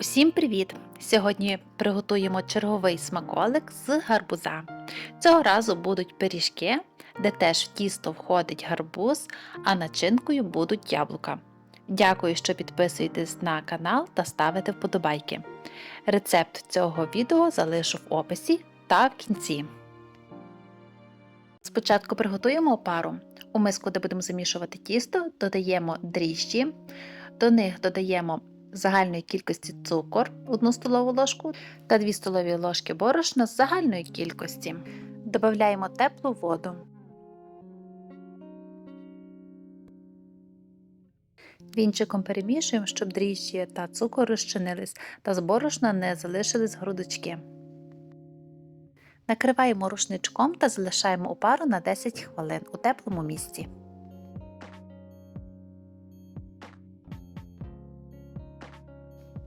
Усім привіт! Сьогодні приготуємо черговий смаколик з гарбуза. Цього разу будуть пиріжки, де теж в тісто входить гарбуз, а начинкою будуть яблука. Дякую, що підписуєтесь на канал та ставите вподобайки. Рецепт цього відео залишу в описі та в кінці. Спочатку приготуємо опару. У миску, де будемо замішувати тісто, додаємо дріжджі, до них додаємо загальної кількості цукор 1 столову ложку та 2 столові ложки борошна з загальної кількості. Додаємо теплу воду. Вінчиком перемішуємо, щоб дріжджі та цукор розчинились та з борошна не залишились грудочки. Накриваємо рушничком та залишаємо у пару на 10 хвилин у теплому місці.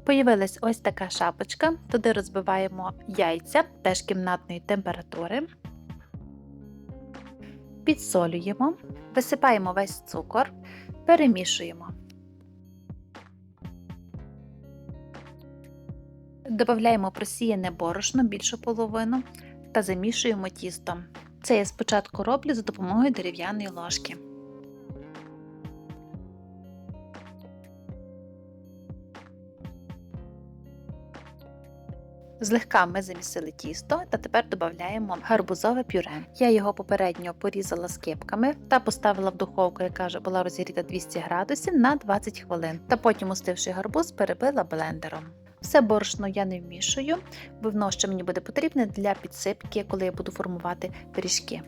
Появилась ось така шапочка, туди розбиваємо яйця теж кімнатної температури, підсолюємо, висипаємо весь цукор, перемішуємо. Додаємо просіяне борошно більшу половину та замішуємо тісто. Це я спочатку роблю за допомогою дерев'яної ложки. Злегка ми замісили тісто та тепер додаємо гарбузове пюре. Я його попередньо порізала скипками та поставила в духовку, яка вже була розігріта 200 градусів на 20 хвилин. Та потім, устивши гарбуз, перебила блендером. Все борошно я не вмішую, бо воно ще мені буде потрібне для підсипки, коли я буду формувати пиріжки.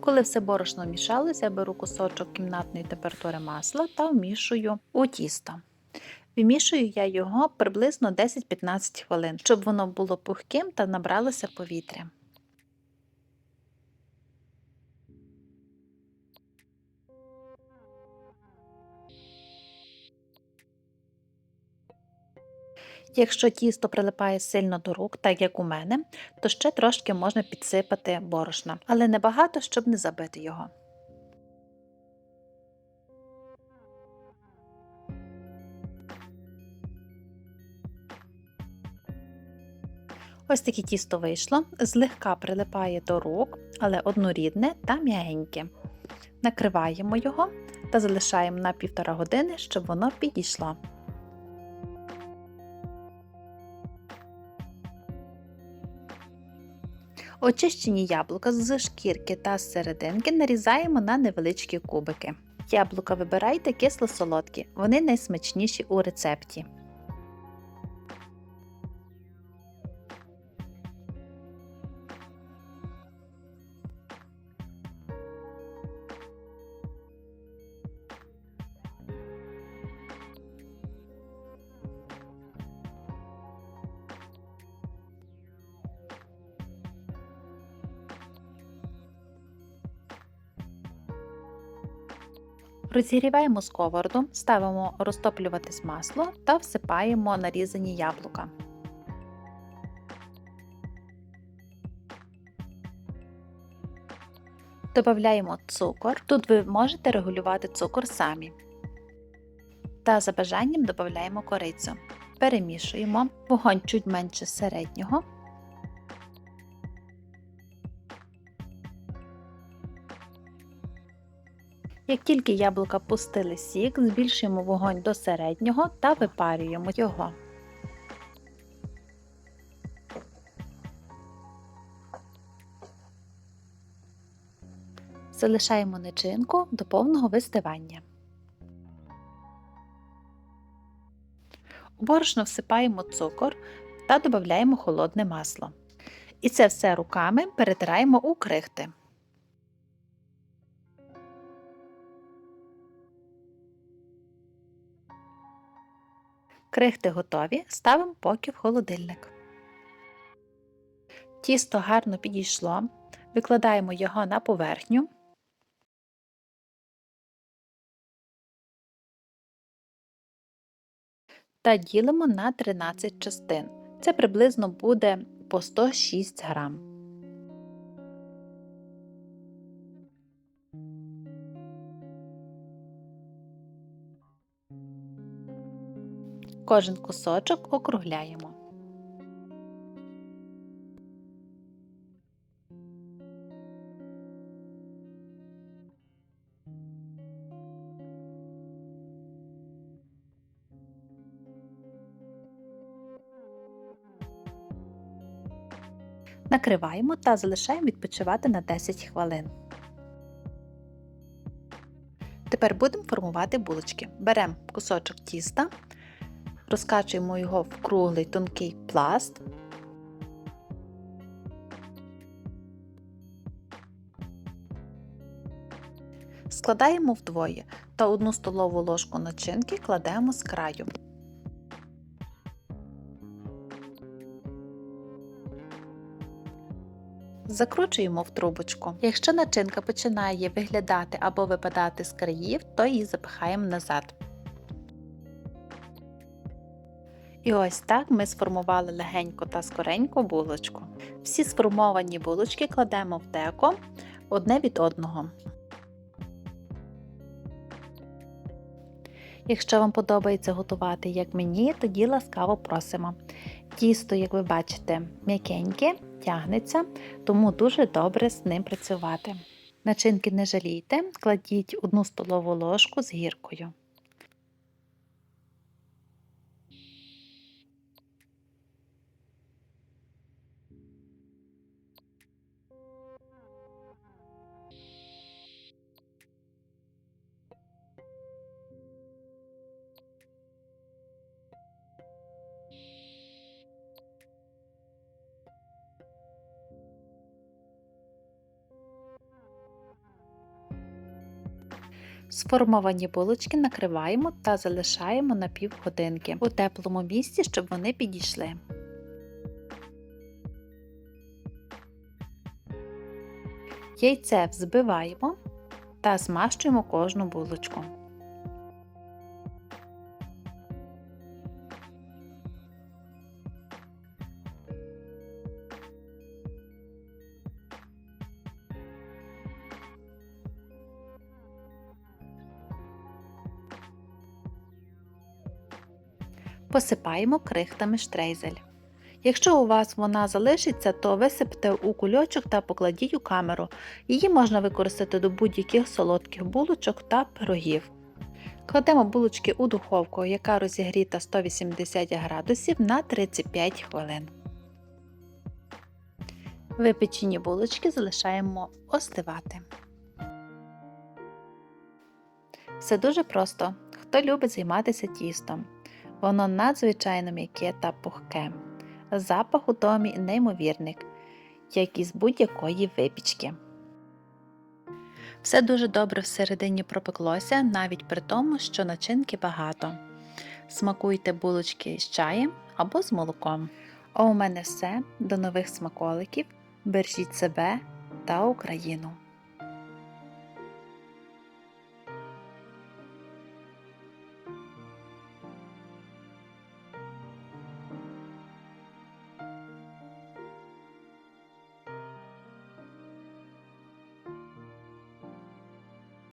Коли все борошно вмішалося, я беру кусочок кімнатної температури масла та вмішую у тісто. Вимішую я його приблизно 10-15 хвилин, щоб воно було пухким та набралося повітря. Якщо тісто прилипає сильно до рук, так як у мене, то ще трошки можна підсипати борошна, але небагато, щоб не забити його. Ось таке тісто вийшло, злегка прилипає до рук, але однорідне та м'ягеньке. Накриваємо його та залишаємо на півтора години, щоб воно підійшло. Очищені яблука з шкірки та серединки нарізаємо на невеличкі кубики. Яблука вибирайте кисло-солодкі, вони найсмачніші у рецепті. Розігріваємо сковороду, ставимо розтоплюватись масло та всипаємо нарізані яблука. Додаємо цукор. Тут ви можете регулювати цукор самі. Та за бажанням додаємо корицю. Перемішуємо вогонь чуть менше середнього. Як тільки яблука пустили сік, збільшуємо вогонь до середнього та випарюємо його. Залишаємо начинку до повного вистивання. У борошно всипаємо цукор та додаємо холодне масло. І це все руками перетираємо у крихти. Крихти готові, ставимо поки в холодильник. Тісто гарно підійшло, викладаємо його на поверхню. Та ділимо на 13 частин. Це приблизно буде по 106 грам. Кожен кусочок округляємо. Накриваємо та залишаємо відпочивати на 10 хвилин. Тепер будемо формувати булочки. Беремо кусочок тіста, розкачуємо його в круглий тонкий пласт. Складаємо вдвоє та одну столову ложку начинки кладемо з краю. Закручуємо в трубочку. Якщо начинка починає виглядати або випадати з країв, то її запихаємо назад. І ось так ми сформували легенько та скоренько булочку. Всі сформовані булочки кладемо в деко одне від одного. Якщо вам подобається готувати як мені, тоді ласкаво просимо. Тісто, як ви бачите, м'якеньке, тягнеться, тому дуже добре з ним працювати. Начинки не жалійте, кладіть одну столову ложку з гіркою. Сформовані булочки накриваємо та залишаємо на півгодинки у теплому місці, щоб вони підійшли. Яйце взбиваємо та змащуємо кожну булочку. Посипаємо крихтами штрейзель. Якщо у вас вона залишиться, то висипте у кульочок та покладіть у камеру. Її можна використати до будь-яких солодких булочок та пирогів. Кладемо булочки у духовку, яка розігріта 180 градусів на 35 хвилин. Випечені булочки залишаємо остивати. Все дуже просто. Хто любить займатися тістом. Воно надзвичайно м'яке та пухке. Запах у домі неймовірний, як із будь-якої випічки. Все дуже добре всередині пропеклося, навіть при тому, що начинки багато. Смакуйте булочки з чаєм або з молоком. А у мене все. До нових смаколиків. Бережіть себе та Україну!